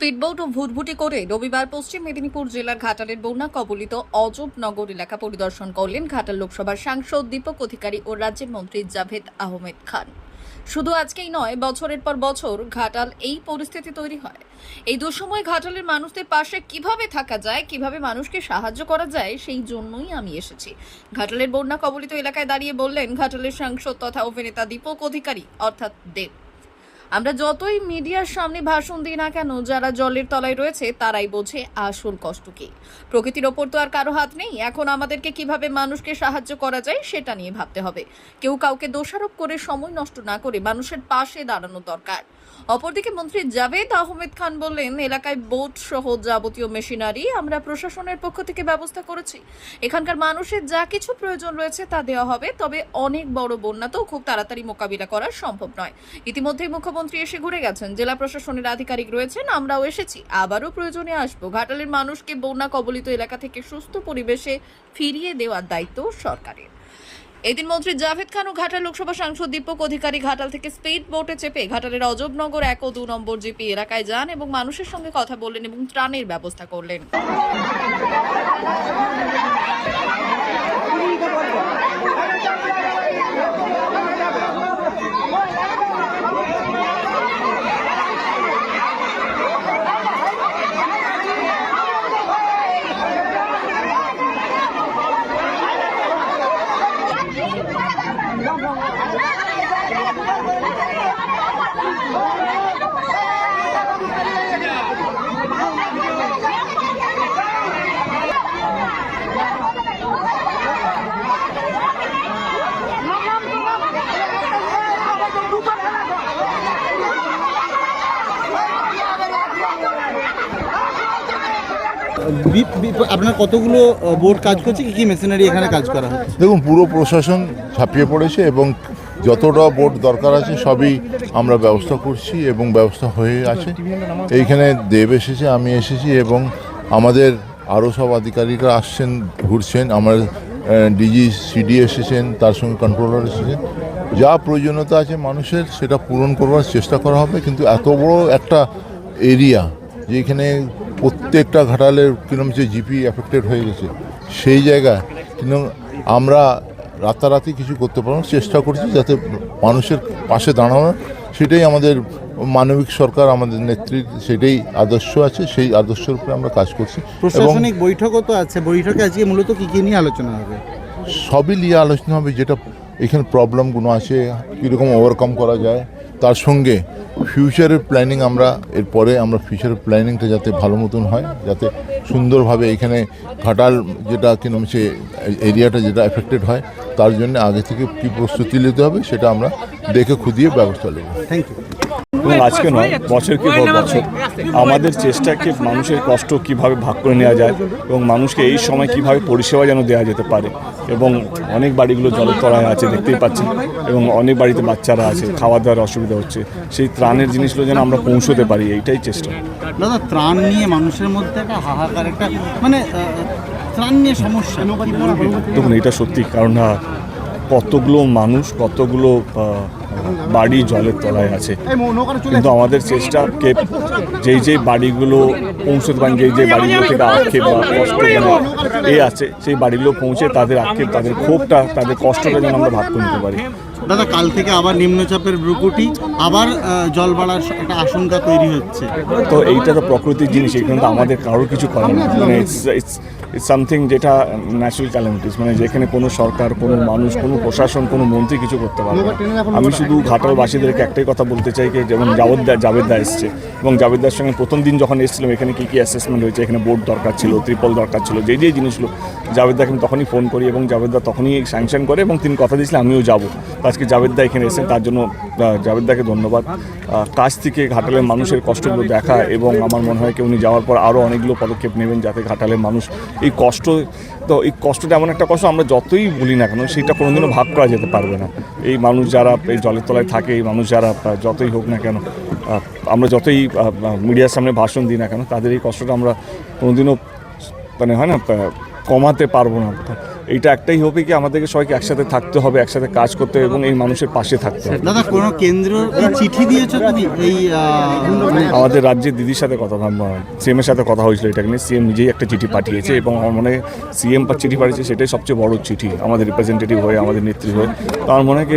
Speedboat ও ভুটভুটি করে রবিবার পশ্চিম মেদিনীপুর জেলার ঘাটালের বন্যা কবলিত অজবনগর এলাকা পরিদর্শন করলেন ঘাটাল লোকসভার সাংসদ, দীপক অধিকারী ও রাজ্যের মন্ত্রী জাভেদ আহমেদ খান। শুধু আজকেই নয়, বছরের পর বছর ঘাটাল এই পরিস্থিতি তৈরি হয়। এই দুঃসময় ঘাটালের মানুষদের পাশে কীভাবে থাকা যায়, কীভাবে মানুষকে সাহায্য করা যায়, সেই জন্যই আমি এসেছি। ঘাটালের বন্যা কবলিত এলাকায় দাঁড়িয়ে বললেন ঘাটালের সাংসদ তথা অভিনেতা দীপক অধিকারী, অর্থাৎ দেব। আমরা যতই মিডিয়ার সামনে ভাষণ দিই না কেন, যারা জলের তলায় রয়েছে, তারাই বোঝে আসল কষ্ট কি। প্রকৃতির ওপর তো আর কারও হাত নেই। এখন আমাদেরকে কীভাবে মানুষকে সাহায্য করা যায়, সেটা নিয়ে ভাবতে হবে। কেউ কাউকে দোষারোপ করে সময় নষ্ট না করে মানুষের পাশে দাঁড়ানো দরকার। অপরদিকে মন্ত্রী জাভেদ আহমেদ খান বললেন, এলাকায় বোট সহ যাবতীয় মেশিনারি আমরা প্রশাসনের পক্ষ থেকে ব্যবস্থা করেছি। এখানকার মানুষের যা কিছু প্রয়োজন রয়েছে তা দেওয়া হবে, তবে অনেক বড় বন্যা তো খুব তাড়াতাড়ি মোকাবিলা করা সম্ভব নয়। ইতিমধ্যেই মুখ্যমন্ত্রী এসে ঘুরে গেছেন। জেলা প্রশাসনের আধিকারিক রয়েছেন, আমরাও এসেছি। আবারও প্রয়োজনে আসব। ঘাটালের মানুষকে বন্যা কবলিত এলাকা থেকে সুস্থ পরিবেশে ফিরিয়ে দেওয়ার দায়িত্ব সরকারের। এদিন মন্ত্রী জাভেদ খান ও ঘাটাল লোকসভা সাংসদ দীপক অধিকারী ঘাটাল থেকে স্পিড বোটে চেপে ঘাটালের অজবনগর এক ও দু নম্বর জিপি এলাকায় যান এবং মানুষের সঙ্গে কথা বললেন এবং ত্রাণের ব্যবস্থা করলেন। আপনার কতগুলো বোর্ড কাজ করছে? কি কি মেশিনারি এখানে কাজ করা হচ্ছে দেখুন, পুরো প্রশাসন ছাপিয়ে পড়েছে এবং যতটা বোট দরকার আছে, সবই আমরা ব্যবস্থা করছি এবং ব্যবস্থা হয়ে আছে। এইখানে দেব এসেছে, আমি এসেছি এবং আমাদের আরও সব আধিকারিকরা আসছেন, ঘুরছেন। আমার ডিজি সিডি এসেছেন, তার সঙ্গে কন্ট্রোলার এসেছেন। যা প্রয়োজনীয়তা আছে মানুষের, সেটা পূরণ করবার চেষ্টা করা হবে। কিন্তু এত বড় একটা এরিয়া যেখানে প্রত্যেকটা ঘাটালের কিরম যে জিপি এফেক্টেড হয়ে গেছে সেই জায়গায় কিন্তু আমরা রাতারাতি কিছু করতে পারব। চেষ্টা করছি যাতে মানুষের পাশে দাঁড়ানো সেটাই আমাদের মানবিক সরকার আমাদের নেত্রীর সেটাই আদর্শ আছে সেই আদর্শের উপরে আমরা কাজ করছি প্রশাসনিক বৈঠকও তো আছে বৈঠকে আজকে মূলত কী কী নিয়ে আলোচনা হবে সবই নিয়ে আলোচনা হবে যেটা এখানে প্রবলেমগুলো আছে কীরকম ওভারকাম করা যায় তার সঙ্গে ফিউচারের প্ল্যানিং আমরা, এরপরে আমরা ফিউচারের প্ল্যানিংটা যাতে ভালো মতন হয়, যাতে সুন্দরভাবে এখানে ঘাটাল যেটা কিরম সে এরিয়াটা যেটা এফেক্টেড হয়, তার জন্য আগে থেকে কী প্রস্তুতি নিতে হবে সেটা আমরা দেখে খুঁজিয়ে ব্যবস্থা নেব। থ্যাংক ইউ এবং আজকে নয় বছর কি পর বছর। আমাদের চেষ্টাকে মানুষের কষ্ট কীভাবে ভাগ করে নেওয়া যায় এবং মানুষকে এই সময় কীভাবে পরিষেবা যেন দেওয়া যেতে পারে এবং অনেক বাড়িগুলো জলের তলায় আছে দেখতেই পাচ্ছি এবং অনেক বাড়িতে বাচ্চারা আছে খাওয়া দাওয়ার অসুবিধা হচ্ছে। সেই ত্রাণের জিনিসগুলো যেন আমরা পৌঁছতে পারি এইটাই চেষ্টা। দাদা ত্রাণ নিয়ে মানুষের মধ্যে একটা হাহাকার একটা মানে ত্রাণ নিয়ে সমস্যা। দেখুন এটা সত্যি কারণ কতগুলো মানুষ কতগুলো বাড়ি জলের তলায় আছে। কিন্তু আমাদের চেষ্টাকে যেই যেই বাড়িগুলো পৌঁছতে পারেন যেই যেই বাড়িগুলো থেকে আক্ষেপ বা কষ্ট মানে এ আছে সেই বাড়িগুলো পৌঁছে তাদের আক্ষেপ তাদের ক্ষোভটা তাদের কষ্টটা যেন আমরা ভাগ করে নিতে পারি। দাদা কাল থেকে আবার নিম্নচাপের ব্রুকুটি আবার জল বাড়ার একটা আশঙ্কা তৈরি হচ্ছে। তো এইটা তো প্রকৃতির জিনিস এখানে তো আমাদের কারোর কিছু করার নেই। মানে ইটস সামথিং যেটা ন্যাচারাল ক্যালামিটিস মানে যেখানে কোনো সরকার কোনো মানুষ কোনো প্রশাসন কোনো মন্ত্রী কিছু করতে পারবে না। আমি শুধু ঘাটালবাসীদেরকে একটাই কথা বলতে চাই যে যেমন জাভেদদা জাভেদদা এসছে এবং জাভেদদার সঙ্গে প্রথম দিন যখন এসেছিলাম, এখানে কী কী অ্যাসেসমেন্ট হয়েছে? এখানে বোর্ড দরকার ছিল ত্রিপল দরকার ছিল, যে যেই জিনিসগুলো। জাবেদ জাভেদদাকে আমি তখনই ফোন করি এবং জাভেদদা তখনই স্যাংশন করে এবং তিনি কথা দিয়েছিলেন, আমিও যাব। আজকে জাভেদদা এখানে এসেছেন, তার জন্য জাভেদদাকে ধন্যবাদ। কাছ থেকে ঘাটালের মানুষের কষ্টগুলো দেখা এবং আমার মনে হয় কি উনি যাওয়ার পর আরও অনেকগুলো পদক্ষেপ নেবেন যাতে ঘাটালের মানুষ এই কষ্ট, তো এই কষ্টটা এমন একটা কষ্ট আমরা যতই বলি না কেন, সেটা কোনোদিনও ভাগ করা যেতে পারবে না। এই মানুষ যারা এই জলের তলায় থাকে, এই মানুষ যারা যতই হোক না কেন আমরা যতই মিডিয়ার সামনে ভাষণ দিই না কেন, তাদের এই কষ্টটা আমরা কোনোদিনও মানে হয় না কমাতে পারব না। এইটা একটাই হবে কি আমাদেরকে সবাইকে একসাথে থাকতে হবে একসাথে কাজ করতে হবে এবং এই মানুষের পাশে থাকতে হবে। দাদা কোনো কেন্দ্র চিঠি দিয়েছ তুমি? এই মানে আমাদের রাজ্যের দিদির সাথে কথা সিএমের সাথে কথা হয়েছিল এটাকে নিয়ে। সিএম নিজেই একটা চিঠি পাঠিয়েছে এবং আমার মনে হয় সিএম চিঠি পাঠিয়েছে সেটাই সবচেয়ে বড় চিঠি আমাদের রিপ্রেজেন্টেটিভ হয়ে আমাদের নেত্রী হয়ে। তো আমার মনে হয়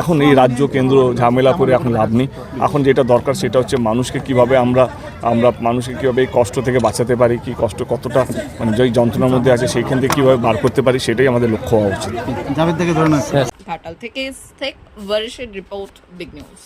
এখন এই রাজ্য কেন্দ্র ঝামেলা করে এখন লাভ নেই। এখন যেটা দরকার সেটা হচ্ছে মানুষকে কীভাবে আমরা আমরা মানুষকে কীভাবে এই কষ্ট থেকে বাঁচাতে পারি কি কষ্ট কতটা মানে যেই যন্ত্রণার মধ্যে আছে সেইখান থেকে কীভাবে বার করতে পারি সেটাই আমাদের লক্ষ্য হওয়া উচিত। জাভেদ থেকে ধরে না ঘাটাল থেকে শেখ ওয়ারিশের রিপোর্ট বিগ নিউজ